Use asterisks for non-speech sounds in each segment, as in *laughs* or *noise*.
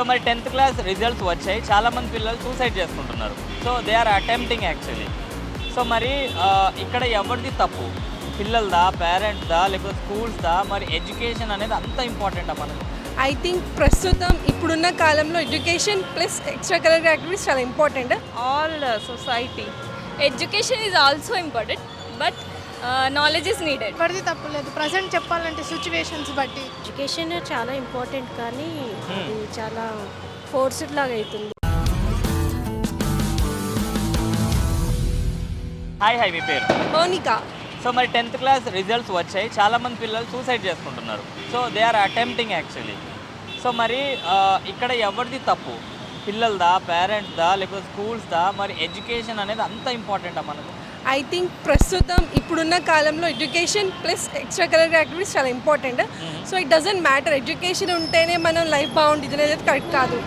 So మరి tenth class results వచ్చాయి. చాలా మంది పిల్లలు సూసైడ్ చేసుకుంటున్నారు. So they are attempting actually. So మరి ఇక్కడ ఎవరిది తప్పు? పిల్లలదా పేరెంట్స్దా లేకపోతే స్కూల్స్దా? మరి ఎడ్యుకేషన్ అనేది అంత ఇంపార్టెంటా మనకు? ఐ థింక్ ప్రస్తుతం ఇప్పుడున్న కాలంలో education plus extra curricular activities చాలా important. All uh, society. Education is also important, knowledge is needed. ఎవరిది తప్పులేదు ప్రజెంట్ చెప్పాలంటే సిచ్యువేషన్స్ బట్టి. ఎడ్యుకేషన్ చాలా ఇంపార్టెంట్ కానీ అది చాలా ఫోర్స్డ్ లాగా అవుతుంది హాయ్ హాయ్ మీ పేరు? మౌనిక. సో మరి టెన్త్ క్లాస్ రిజల్ట్స్ వచ్చాయి. చాలా మంది పిల్లలు సూసైడ్ చేసుకుంటున్నారు. So they are attempting actually so మరి ఇక్కడ ఎవరిది తప్పు? పిల్లలదా పేరెంట్స్దా లేకపోతే స్కూల్స్దా మరి ఎడ్యుకేషన్ అనేది అంత ఇంపార్టెంటా మనకు? ఐ థింక్ ప్రస్తుతం ఇప్పుడున్న కాలంలో education plus extra curricular activities చాలా important. So it doesn't matter education ఉంటేనే మనం లైఫ్ బాగుంటుంది అనేది కరెక్ట్ కాదు.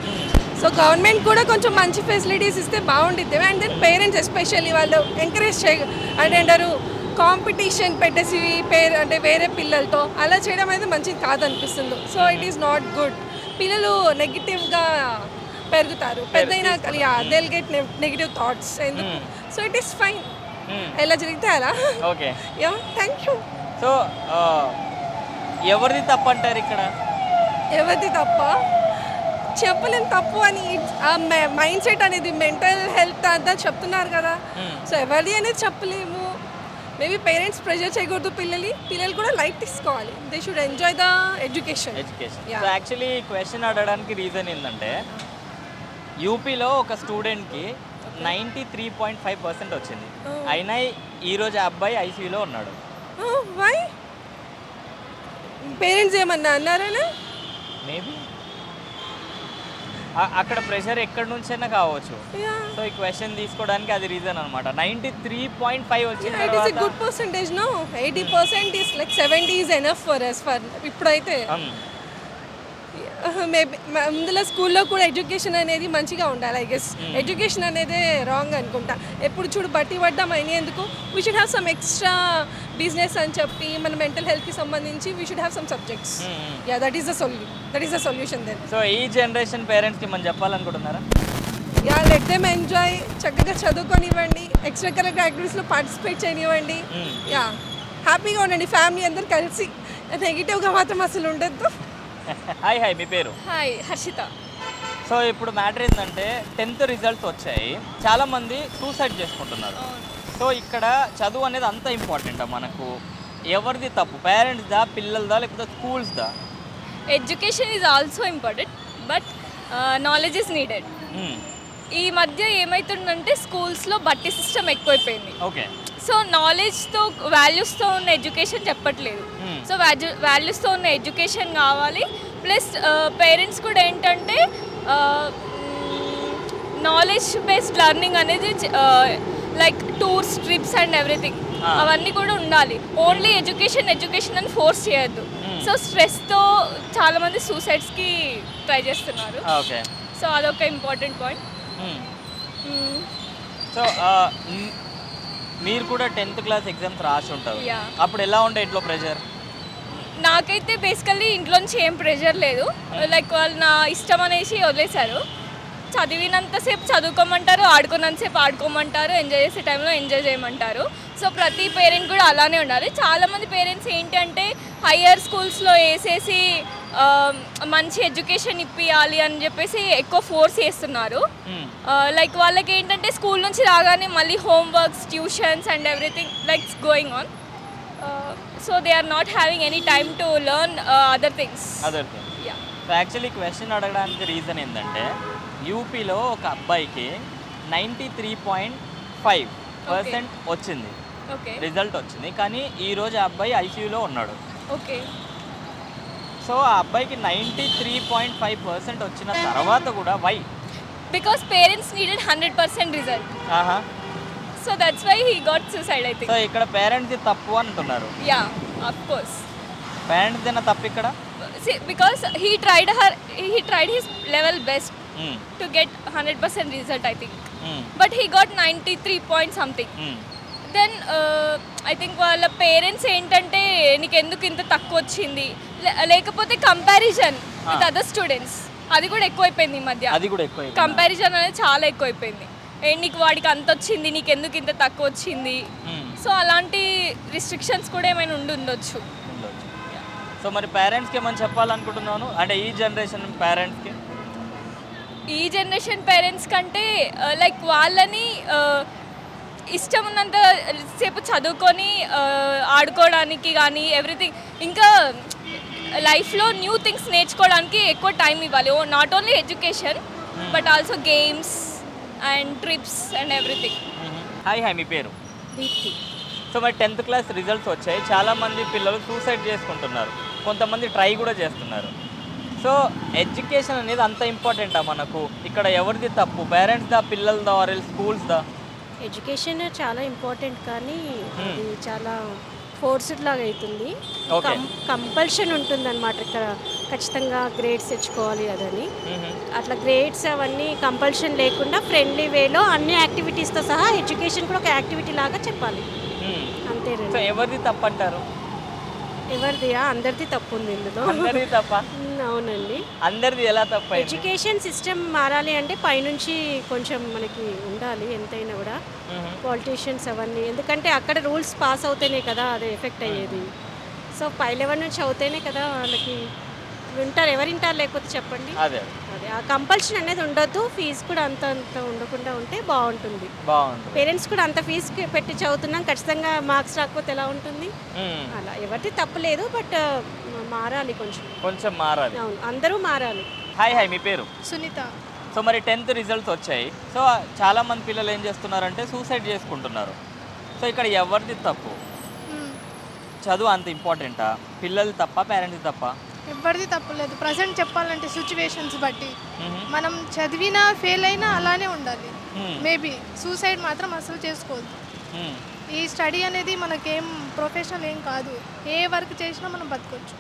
సో గవర్నమెంట్ కూడా కొంచెం మంచి ఫెసిలిటీస్ ఇస్తే బాగుంటుంది అండ్ దెన్ పేరెంట్స్ ఎస్పెషల్లీ వాళ్ళు ఎంకరేజ్ చేయ అంటే అంటారు కాంపిటీషన్ పెట్టేసి పేరు అంటే వేరే పిల్లలతో అలా చేయడం అనేది మంచిది కాదనిపిస్తుంది. So it is not good పిల్లలు నెగిటివ్గా పెరుగుతారు. పెద్దయినా దిల్ గెట్ నెగిటివ్ థాట్స్ ఎందుకు? సో ఇట్ ఈస్ ఫైన్ ఎలా జరిగితే అలా? Okay yeah thank you so ఎవరిది తప్పు అంటారు ఇక్కడ? ఎవరిది తప్ప? చెప్పలేం తప్పు అని ఆ మైండ్ సెట్ అనేది మెంటల్ హెల్త్ అంతా చెప్తున్నారు కదా. సో ఎవరిది అనేది చెప్పలేము. మేబీ పేరెంట్స్ ప్రెషర్ చేయకూడదు పిల్లలు. పిల్లలు కూడా లైట్ తీసుకోవాలి. They should enjoy the education education actually question అడగడానికి రీజన్ ఏంటంటే యూపీలో ఒక స్టూడెంట్కి ninety three point five percent వచ్చింది. అయినా ఈరోజు ఆ అబ్బాయి ఐసీయూలో ఉన్నాడు. వై? పేరెంట్స్ ఏమన్నా అన్నారనా మేబీ అక్కడ ప్రెషర్ ఎక్కడి నుంచైనా కావచ్చు. సో ఈ క్వశ్చన్ తీసుకోవడానికి అది రీజన్ అనమాట నైంటీ త్రీ పాయింట్ ఫైవ్ వచ్చిన ఇట్ తర్వాత good percentage no eighty percent is like seventy is enough for us for ఇప్పుడైతే. Um, *laughs* మేబీ ముందులో స్కూల్లో కూడా ఎడ్యుకేషన్ అనేది మంచిగా ఉండాలి ఐ గెస్ ఎడ్యుకేషన్ అనేది రాంగ్ అనుకుంటా. ఎప్పుడు చూడు బట్టి పడ్డాం అయినా ఎందుకు we should have some extra business అని చెప్పి మన మెంటల్ హెల్త్కి సంబంధించి we should have some subjects yeah that is the solu that is the solution then so ఈ జనరేషన్ పేరెంట్స్కి మనం చెప్పాలనుకుంటున్నారా? యా లెట్ దెమ్ ఎంజాయ్ చక్కగా చదువుకొనివ్వండి. ఎక్స్ట్రా కరికులర్ యాక్టివిటీస్లో పార్టిసిపేట్ చేయనివ్వండి యా హ్యాపీగా ఉండండి ఫ్యామిలీ అందరు కలిసి. నెగిటివ్గా మాత్రం అసలు ఉండద్దు. హాయ్ హాయ్ మీ పేరు? Hi, Harshita. సో ఇప్పుడు మ్యాటర్ ఏంటంటే టెన్త్ రిజల్ట్స్ వచ్చాయి. చాలా మంది సూసైడ్ చేసుకుంటున్నారు. సో ఇక్కడ చదువు అనేది అంత ఇంపార్టెంటా మనకు. ఎవరిది తప్పు? పేరెంట్స్దా పిల్లలదా లేకపోతే స్కూల్స్దా? Education is also important, but uh, knowledge is needed. ఈ మధ్య ఏమవుతుందంటే స్కూల్స్లో బట్టి సిస్టమ్ ఎక్కువైపోయింది. ఓకే సో నాలెడ్జ్తో వాల్యూస్తో ఉన్న ఎడ్యుకేషన్ చెప్పట్లేదు. సో వాల్యూస్తో ఉన్న ఎడ్యుకేషన్ కావాలి. ప్లస్ పేరెంట్స్ కూడా ఏంటంటే నాలెడ్జ్ బేస్డ్ లెర్నింగ్ అనేది like tours trips and everything Ah. అవన్నీ కూడా ఉండాలి. ఓన్లీ ఎడ్యుకేషన్ ఎడ్యుకేషన్ అని ఫోర్స్ చేయొద్దు. సో స్ట్రెస్తో చాలామంది సూసైడ్స్కి ట్రై చేస్తున్నారు. సో అదొక ఇంపార్టెంట్ పాయింట్ సో మీరు కూడా టెన్త్ క్లాస్ ఎగ్జామ్స్ రాసి ఉంటారు. Yeah. అప్పుడు ఎలా ఉండే ఇంట్లో ప్రెషర్? నాకైతే బేసికల్లీ ఇంట్లో నుంచి ఏం ప్రెషర్ లేదు. లైక్ వాళ్ళు నా ఇష్టం అనేసి వదిలేశారు. చదివినంతసేపు చదువుకోమంటారు ఆడుకున్నంతసేపు ఆడుకోమంటారు ఎంజాయ్ చేసే టైంలో ఎంజాయ్ చేయమంటారు. సో ప్రతి పేరెంట్ కూడా అలానే ఉండాలి. చాలామంది పేరెంట్స్ ఏంటి అంటే హయ్యర్ స్కూల్స్లో వేసేసి మంచి ఎడ్యుకేషన్ ఇప్పియాలి అని చెప్పేసి ఎక్కువ ఫోర్స్ చేస్తున్నారు. లైక్ వాళ్ళకి ఏంటంటే స్కూల్ నుంచి రాగానే మళ్ళీ homeworks tuitions and everything like going on so they are not having any time to learn other things actually question అడగడానికి రీజన్ ఏంటంటే యూపీలో ఒక అబ్బాయికి ninety three point five percent వచ్చింది. ఓకే. రిజల్ట్ వచ్చింది. కానీ ఈరోజు ఆ అబ్బాయి ఐసీయూలో ఉన్నాడు. ఓకే. సో ఆ అబ్బాయికి ninety three point five percent వచ్చిన తర్వాత కూడా why? Because parents needed hundred percent result ఆహా. So that's why he got suicide I so ఇక్కడ పేరెంట్స్ తప్పు అంటున్నారు. యా అఫ్ కోర్స్ పేరెంట్స్ తప్పు ఇక్కడ? Because he tried her he tried his level best to get hundred percent result I think. But he got ninety three point something hmm. Then I think వాళ్ళ parents ఏంటంటే నీకు ఎందుకు ఇంత తక్కువ వచ్చింది? లేకపోతే కంపారిజన్ విత్. అదర్ స్టూడెంట్స్ అది కూడా ఎక్కువైపోయింది ఈ మధ్య. అది కూడా ఎక్కువ కంపారిజన్ అనేది చాలా ఎక్కువైపోయింది. నీకు వాడికి అంత వచ్చింది నీకు ఎందుకు ఇంత తక్కువ వచ్చింది? సో అలాంటి రిస్ట్రిక్షన్స్ కూడా ఏమైనా ఉండి ఉండొచ్చు. ఉండొచ్చు. సో మరి పేరెంట్స్కి ఏమని చెప్పాలనుకుంటున్నాను అంటే ఈ జనరేషన్ పేరెంట్స్కి ఈ జనరేషన్ పేరెంట్స్ కంటే లైక్ వాళ్ళని ఆ, ఇష్టం ఉన్నంత సేపు చదువుకొని ఆ, ఆడుకోవడానికి కానీ ఎవ్రీథింగ్ ఇంకా లైఫ్లో న్యూ థింగ్స్ నేర్చుకోవడానికి ఎక్కువ టైం ఇవ్వాలి. Not only education but also games and trips and everything hi hi మీ పేరు? దీప్తి. సో మరి టెన్త్ క్లాస్ రిజల్ట్స్ వచ్చాయి. చాలామంది పిల్లలు సూసైడ్ చేసుకుంటున్నారు. కొంతమంది ట్రై కూడా చేస్తున్నారు. సో ఎడ్యుకేషన్ అనేది అంత ఇంపార్టెంటా మనకు? ఇక్కడ ఎవరిది తప్పు? పేరెంట్స్దా పిల్లలదా ఆర్ స్కూల్స్దా? ఎడ్యుకేషన్ చాలా ఇంపార్టెంట్ కానీ అది చాలా ఫోర్స్డ్ లాగా అవుతుంది. కంపల్షన్ ఉంటుంది అనమాట ఇక్కడ. ఖచ్చితంగా గ్రేడ్స్ తెచ్చుకోవాలి అదని. అట్లా గ్రేడ్స్ అవన్నీ కంపల్షన్ లేకుండా ఫ్రెండ్లీ వేలో అన్ని యాక్టివిటీస్తో సహా ఎడ్యుకేషన్ కూడా ఒక యాక్టివిటీ లాగా చెప్పాలి. సో అంతేనండి ఎవరిది తప్పు అంటారు? ఎవరిదియా అందరిది తప్పు ఉంది ఇందులో. అందరిది తప్ప? అవునండి. అందరిది ఎలా తప్పైంది ఎడ్యుకేషన్ సిస్టమ్ మారాలి అంటే పైనుంచి కొంచెం మనకి ఉండాలి ఎంతైనా కూడా. పాలిటీషియన్స్ అవన్నీ. ఎందుకంటే అక్కడ రూల్స్ పాస్ అవుతేనే కదా అది ఎఫెక్ట్ అయ్యేది. సో పై లెవెల్ నుంచి అవుతేనే కదా వాళ్ళకి వింటారు ఎవరు వింటారు లేకపోతే చెప్పండి. అదే. అదే ఆ కంపల్షన్ అనేది ఉండొద్దు ఫీజు కూడా అంత అంత ఉండకుండా ఉంటే బాగుంటుంది. బాగుంటుంది. పేరెంట్స్ కూడా అంత ఫీజు పెట్టి చదువుతున్నాం ఖచ్చితంగా మార్క్స్ రాకపోతే ఎలా ఉంటుంది. అలా ఎవరిది తప్పులేదు బట్ మారాలి కొంచెం. కొంచెం మారాలి. అవును అందరూ మారాలి. హాయ్ హాయ్ మీ పేరు? సునీత. సో మరి టెన్త్ రిజల్ట్స్ వచ్చాయి. సో చాలా మంది పిల్లలు ఏం చేస్తున్నారంటే సూసైడ్ చేసుకుంటున్నారు. సో ఇక్కడ ఎవరిది తప్పు. చదువు అంత ఇంపార్టెంటా పిల్లలు తప్ప పేరెంట్స్ తప్ప? ఎవరిది తప్పులేదు ప్రజెంట్ చెప్పాలంటే సిచ్యువేషన్స్ బట్టి. మనం చదివినా ఫెయిల్ అయినా అలానే ఉండాలి. మేబీ సూసైడ్ మాత్రం అసలు చేసుకోవద్దు. ఈ స్టడీ అనేది మనకేం ప్రొఫెషనల్ ఏం కాదు. ఏ వర్క్ చేసినా మనం బతకొచ్చు.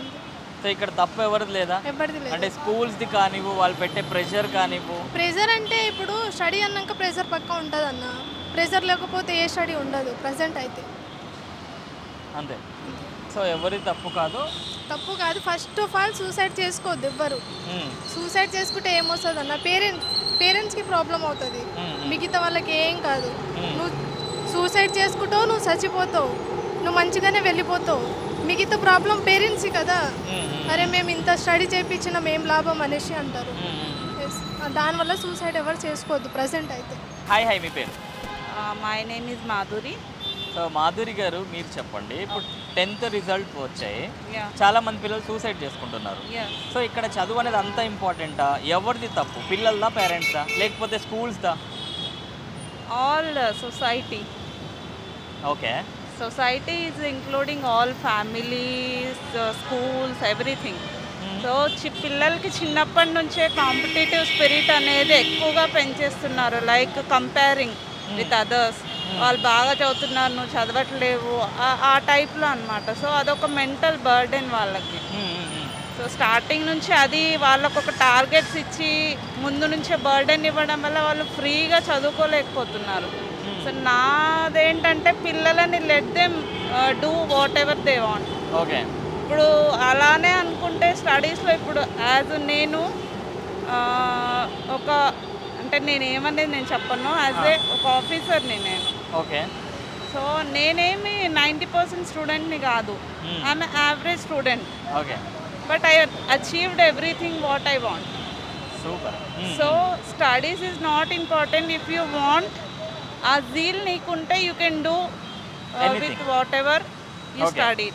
అంతే. సో ఇక్కడ తప్పు ఎవరిది లేదా? ఎవరిది లేదు. అంటే స్కూల్స్ది కానివ్వు వాళ్ళు పెట్టే ప్రెషర్ కానివ్వు. ప్రెజర్ అంటే ఇప్పుడు స్టడీ అన్నాక ప్రెజర్ పక్క ఉంటుంది అన్న ప్రెజర్ లేకపోతే ఏ స్టడీ ఉండదు ప్రజెంట్ అయితే. అంతే. సో ఎవరిది తప్పు కాదు. తప్పు కాదు. ఫస్ట్ ఆఫ్ ఆల్ సూసైడ్ చేసుకోవద్దు ఎవ్వరు. సూసైడ్ చేసుకుంటే ఏమొస్తుంది అన్న? పేరెంట్ పేరెంట్స్కి ప్రాబ్లం అవుతుంది. మిగతా వాళ్ళకి ఏం కాదు. నువ్వు సూసైడ్ చేసుకుంటావు నువ్వు చచ్చిపోతావు. నువ్వు మంచిగానే వెళ్ళిపోతావు. మిగతా ప్రాబ్లం పేరెంట్స్ కదా. అరే మేము ఇంత స్టడీ చేయించినాం ఏం లాభం అనేసి అంటారు. దానివల్ల సూసైడ్ ఎవరు చేసుకోవద్దు ప్రజెంట్ అయితే. హాయ్ హాయ్ మీ పేరు? My name is Madhuri so Madhuri గారు మీరు చెప్పండి. ఇప్పుడు టెన్త్ రిజల్ట్ వచ్చాయి. చాలా మంది పిల్లలు సూసైడ్ చేసుకుంటున్నారు. సో ఇక్కడ చదువు అనేది అంత ఇంపార్టెంటా? ఎవరిది తప్పు? పిల్లలదా పేరెంట్స్దా లేకపోతే స్కూల్స్దా? All society okay society is including all families schools everything so చి పిల్లలకి చిన్నప్పటి నుంచే కాంపిటేటివ్ స్పిరిట్ అనేది ఎక్కువగా పెంచేస్తున్నారు. లైక్ కంపేరింగ్ విత్ అదర్స్ వాళ్ళు బాగా చదువుతున్నారు నువ్వు చదవట్లేవు ఆ- టైప్లో అనమాట సో అదొక మెంటల్ బర్డెన్ వాళ్ళకి. సో స్టార్టింగ్ నుంచి అది వాళ్ళకు ఒక టార్గెట్స్ ఇచ్చి ముందు నుంచే బర్డెన్ ఇవ్వడం వల్ల వాళ్ళు ఫ్రీగా చదువుకోలేకపోతున్నారు. సో నాదేంటంటే పిల్లలని let them do whatever they want okay. ఇప్పుడు అలానే అనుకుంటే స్టడీస్లో ఇప్పుడు యాజ్ నేను ఒక అంటే నేను ఏమనేది నేను చెప్పను. యాజ్ ఏ ఒక ఆఫీసర్ని నేను. ఓకే. సో నేనేమి నైంటీ పర్సెంట్ స్టూడెంట్ని కాదు. I'm average student okay. But I achieved everything what I want super. So studies is not important if you want uh zeal నీకుంటే you can do. With whatever you. Study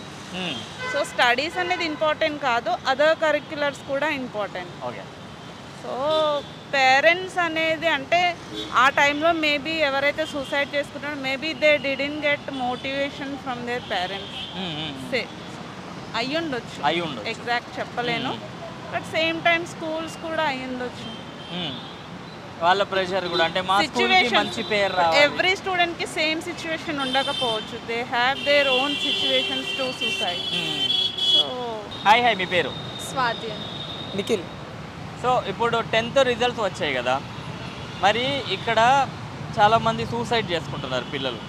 so studies అనేది important కాదు. Other curriculars కూడా important okay so parents అనేది అంటే ఆ టైంలో maybe ఎవరైతే suicide చేసుకుంటారో maybe they didn't get motivation from their parents సే అయ్యి ఉండొచ్చు. అయి ఉండొచ్చు. ఎగ్జాక్ట్ చెప్పలేను. బట్ సేమ్ టైం స్కూల్స్ కూడా అయ్యి ఉండొచ్చు. వాళ్ళ ప్రెషర్ కూడా అంటే మా స్కూల్కి మంచి పేరు రావాలి. ఎవ్రీ స్టూడెంట్కి సేమ్ సిచ్యువేషన్ ఉండకపోవచ్చు. They have their own situations to suicide so hi hi మీ పేరు? స్వాతి నిఖిల్. సో ఇప్పుడు టెన్త్ రిజల్ట్స్ వచ్చాయి కదా. మరి ఇక్కడ చాలామంది సూసైడ్ చేసుకుంటున్నారు పిల్లలు.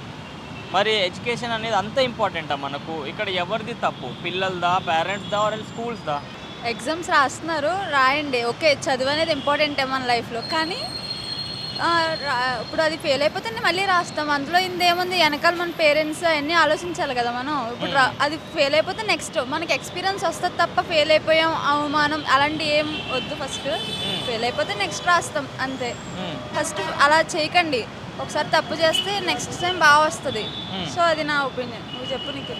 మరి ఎడ్యుకేషన్ అనేది అంత ఇంపార్టెంటా మనకు? ఇక్కడ ఎవరిది తప్పు? పిల్లలదా? పేరెంట్స్దా? ఆర్ స్కూల్స్దా? ఎగ్జామ్స్ రాస్తున్నారు. రాయండి. ఓకే చదువు అనేది ఇంపార్టెంటే మన లైఫ్లో. కానీ ఇప్పుడు అది ఫెయిల్ అయిపోతే మళ్ళీ రాస్తాం. అందులో ఇందేముంది వెనకాల మన పేరెంట్స్ అవన్నీ ఆలోచించాలి కదా మనం. ఇప్పుడు రా- అది ఫెయిల్ అయిపోతే నెక్స్ట్ మనకి ఎక్స్పీరియన్స్ వస్తుంది తప్ప ఫెయిల్ అయిపోయాం అవమానం అలాంటి ఏం వద్దు ఫస్ట్ ఫెయిల్ అయిపోతే నెక్స్ట్ రాస్తాం అంతే. ఫస్ట్ అలా చేయకండి. ఒకసారి తప్పు చేస్తే నెక్స్ట్ టైం బాగా వస్తుంది. సో అది నా ఒపీనియన్ నువ్వు చెప్పు నీకు.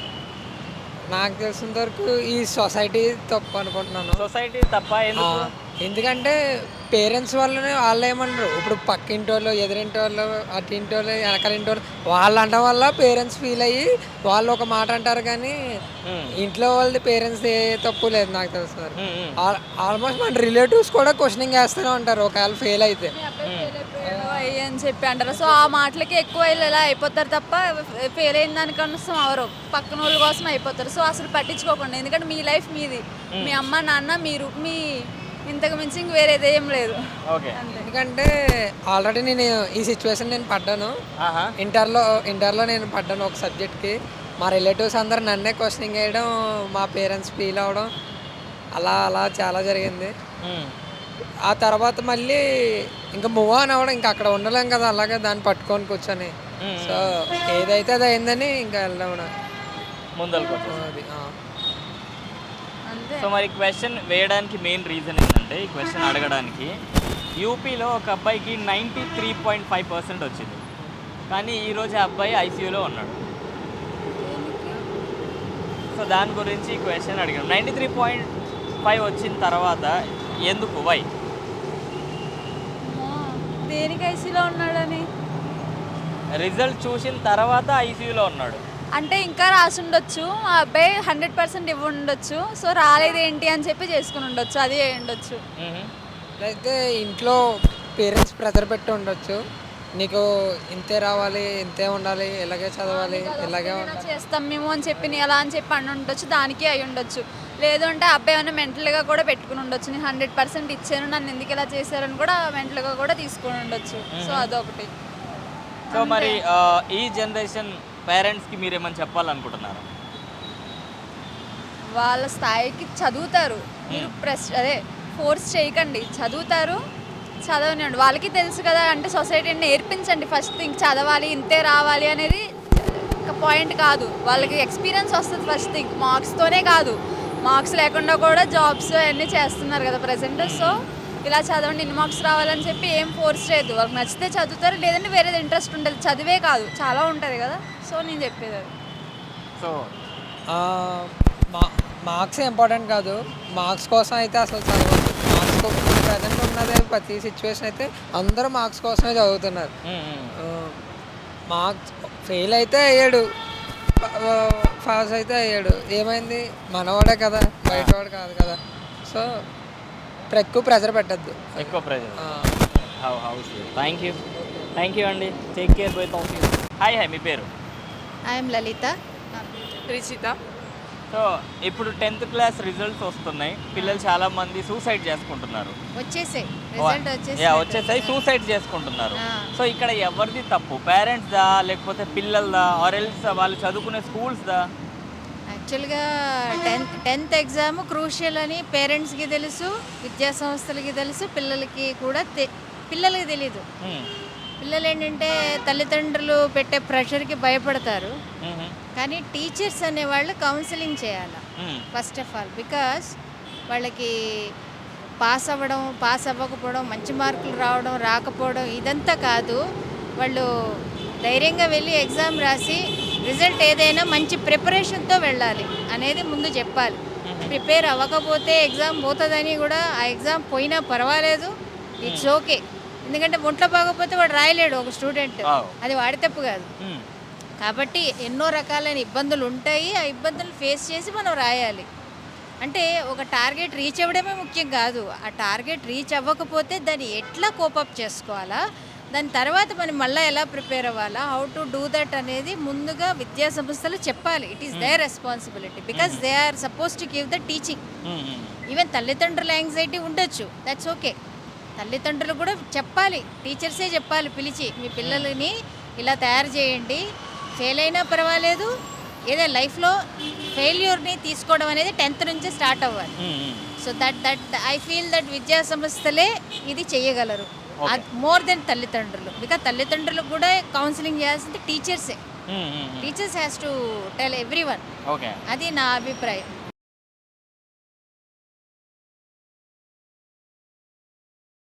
నాకు తెలిసినంత వరకు ఈ సొసైటీ తప్పు అనుకుంటున్నాను. సొసైటీ తప్ప ఎందుకంటే పేరెంట్స్ వల్లనే వాళ్ళు ఏమన్నారు ఇప్పుడు పక్కింటి వాళ్ళు ఎదురింటి వాళ్ళు అటింటి వాళ్ళు వెనకలింటి వాళ్ళు వాళ్ళు అనడం వల్ల పేరెంట్స్ ఫీల్ అయ్యి వాళ్ళు ఒక మాట అంటారు కానీ ఇంట్లో వాళ్ళది పేరెంట్స్ ఏ తప్పు లేదు నాకు ఉమ్. ఆల్- ఆల్మోస్ట్ మన రిలేటివ్స్ కూడా క్వశ్చనింగ్ వేస్తూనే ఉంటారు. ఒకవేళ ఫెయిల్ అయితే. అని చెప్పి అంటారు. సో ఆ మాటలకి ఎక్కువ వీళ్ళు ఇలా అయిపోతారు తప్ప ఫెయిల్ అయిన దానికన్నా అవరు పక్కన వాళ్ళ కోసం అయిపోతారు. సో అసలు పట్టించుకోకండి. ఎందుకంటే మీ లైఫ్ మీది. మీ అమ్మ నాన్న మీరు మీ ఇంతకు మించి ఇంక వేరేది ఏం లేదు. ఓకే. ఎందుకంటే ఆల్రెడీ నేను ఈ సిచ్యువేషన్ నేను పడ్డాను. ఆహా. ఇంటర్లో ఇంటర్లో నేను పడ్డాను ఒక సబ్జెక్ట్కి. మా రిలేటివ్స్ అందరు నన్నే క్వశ్చనింగ్ వేయడం మా పేరెంట్స్ ఫీల్ అవ్వడం అలా అలా చాలా జరిగింది. ఉమ్. ఆ తర్వాత మళ్ళీ ఇంకా మూవ్ ఆన్ అవ్వడం ఇంకా అక్కడ ఉండలేం కదా అలాగే దాన్ని పట్టుకొని కూర్చొని. సో ఏదైతే అది అయిందని ఇంకా వెళ్ళడం ముందరకు వచ్చేసి. అది ఆ. సో మరి క్వశ్చన్ వేయడానికి మెయిన్ రీజన్ ఏంటంటే ఈ క్వశ్చన్ అడగడానికి యూపీలో ఒక అబ్బాయికి ninety three point five percent వచ్చింది. కానీ ఈరోజు ఆ అబ్బాయి ఐసీయూలో ఉన్నాడు. సో దాని గురించి ఈ క్వశ్చన్ అడిగాను నైంటీ త్రీ పాయింట్ ఫైవ్ వచ్చిన తర్వాత ఎందుకు? వై దేనికి ఐసీలో ఉన్నాడని? రిజల్ట్ చూసిన తర్వాత ఐసీయూలో ఉన్నాడు. అంటే ఇంకా రాసి ఉండొచ్చు. ఆ అబ్బాయి హండ్రెడ్ పర్సెంట్ ఇవ్వ ఉండొచ్చు. సో రాలేదు ఏంటి అని చెప్పి చేసుకుని ఉండొచ్చు. అది అయి ఉండొచ్చు. అయితే ఇంట్లో పేరెంట్స్ ప్రెజర్ పెట్టి ఉండొచ్చు. నీకు ఇంతే రావాలి ఇంతే ఉండాలి ఇలాగే చదవాలి ఇలాగే ఇలా ఉండాలి. చేస్తాం మేము అని చెప్పి నీ ఎలా అని చెప్పి అని ఉండొచ్చు. దానికి అయి ఉండొచ్చు. లేదు అంటే అబ్బాయి ఏమైనా మెంటల్గా కూడా పెట్టుకుని ఉండొచ్చు. నేను హండ్రెడ్ పర్సెంట్ ఇచ్చాను. నన్ను ఎందుకు ఇలా చేశారని కూడా మెంటల్గా కూడా తీసుకుని ఉండొచ్చు. సో అదొకటి. సో మరి ఆ, ఈ జనరేషన్ పేరెంట్స్కి మీరేమని చెప్పాలనుకుంటున్నారు? వాళ్ళ స్థాయికి చదువుతారు. మీరు ప్రెస్ అదే ఫోర్స్ చేయకండి. చదువుతారు చదవనివ్వండి. వాళ్ళకి తెలుసు కదా అంటే సొసైటీని నేర్పించండి ఫస్ట్ థింగ్. చదవాలి ఇంతే రావాలి అనేది ఒక పాయింట్ కాదు. వాళ్ళకి ఎక్స్పీరియన్స్ వస్తుంది ఫస్ట్ థింగ్. మార్క్స్తోనే కాదు. మార్క్స్ లేకుండా కూడా జాబ్స్ అన్నీ చేస్తున్నారు కదా ప్రజెంట్. సో ఇలా చదవండి ఇన్ని మార్క్స్ రావాలని చెప్పి ఏం ఫోర్స్ చేయదు వాళ్ళకి నచ్చితే చదువుతారు లేదంటే వేరేది ఇంట్రెస్ట్ ఉంటుంది చదివే కాదు చాలా ఉంటుంది కదా. సో నేను చెప్పేది అది. సో మార్క్స్ ఇంపార్టెంట్ కాదు. మార్క్స్ కోసం అయితే అసలు చదవద్దు. మార్క్స్ ప్రజెంట్ ఉన్నదే ప్రతి సిచ్యువేషన్ అయితే అందరూ మార్క్స్ కోసమే చదువుతున్నారు. మార్క్స్ ఫెయిల్ అయితే అయ్యాడు. పాస్ అయితే అయ్యాడు. ఏమైంది? మనవాడే కదా బయటవాడు కాదు కదా. సో ఎక్కువ ప్రెజర్ పెట్టద్దు. ఎక్కువ how house thank you thank you అండి take care bye thousand hi hi మీ పేరు? ఐఎమ్ లలిత రిచిత సో ఇప్పుడు టెన్త్ క్లాస్ రిజల్ట్స్ వస్తున్నాయి. పిల్లలు చాలా మంది సూసైడ్ చేసుకుంటున్నారు. వచ్చేసాయి. యా వచ్చేసాయి. సూసైడ్ చేసుకుంటున్నారు. సో ఇక్కడ ఎవరిది తప్పు? పేరెంట్స్ దా లేకపోతే పిల్లలదా? ఆర్ ఎల్స్ వాళ్ళు చదువుకునే స్కూల్స్ దా? యాక్చువల్గా టెన్త్ టెన్త్ ఎగ్జామ్ క్రూషియల్ అని పేరెంట్స్కి తెలుసు విద్యా సంస్థలకి తెలుసు పిల్లలకి కూడా తె పిల్లలకి తెలీదు. పిల్లలు ఏంటంటే తల్లిదండ్రులు పెట్టే ప్రెషర్కి భయపడతారు. కానీ టీచర్స్ అనేవాళ్ళు కౌన్సిలింగ్ చేయాలి. ఫస్ట్ ఆఫ్ ఆల్ బికాస్ వాళ్ళకి పాస్ అవ్వడం పాస్ అవ్వకపోవడం మంచి మార్కులు రావడం రాకపోవడం ఇదంతా కాదు వాళ్ళు ధైర్యంగా వెళ్ళి ఎగ్జామ్ రాసి రిజల్ట్ ఏదైనా మంచి ప్రిపరేషన్తో వెళ్ళాలి అనేది ముందు చెప్పాలి. ప్రిపేర్ అవ్వకపోతే ఎగ్జామ్ పోతుందని కూడా ఆ ఎగ్జామ్ పోయినా పర్వాలేదు. It's okay. ఎందుకంటే ఒంట్లో బాగోకపోతే వాడు రాయలేడు ఒక స్టూడెంట్. అది వాడి తప్పు కాదు. కాబట్టి ఎన్నో రకాలైన ఇబ్బందులు ఉంటాయి. ఆ ఇబ్బందులు ఫేస్ చేసి మనం రాయాలి. అంటే ఒక టార్గెట్ రీచ్ అవ్వడమే ముఖ్యం కాదు. ఆ టార్గెట్ రీచ్ అవ్వకపోతే దాన్ని ఎట్లా కోపప్ చేసుకోవాలా? దాని తర్వాత మనం మళ్ళీ ఎలా ప్రిపేర్ అవ్వాలా? హౌ టు డూ దట్ అనేది ముందుగా విద్యా సంస్థలు చెప్పాలి. It is their responsibility because they are suppose to give the teaching. Even తల్లిదండ్రుల యాంగ్జైటీ ఉండొచ్చు. దట్స్ ఓకే తల్లిదండ్రులు కూడా చెప్పాలి. టీచర్సే చెప్పాలి పిలిచి మీ పిల్లలని ఇలా తయారు చేయండి. ఫెయిల్ అయినా పర్వాలేదు. ఏదో లైఫ్లో ఫెయిల్యూర్ని తీసుకోవడం అనేది టెన్త్ నుంచే స్టార్ట్ అవ్వాలి. So that that I feel that విద్యా సంస్థలే ఇది చేయగలరు. మోర్ దెన్ తల్లిదండ్రులు. బికాజ్ తల్లిదండ్రులకు కూడా కౌన్సిలింగ్ చేయాల్సింది టీచర్సే teachers has to tell everyone అది నా అభిప్రాయం.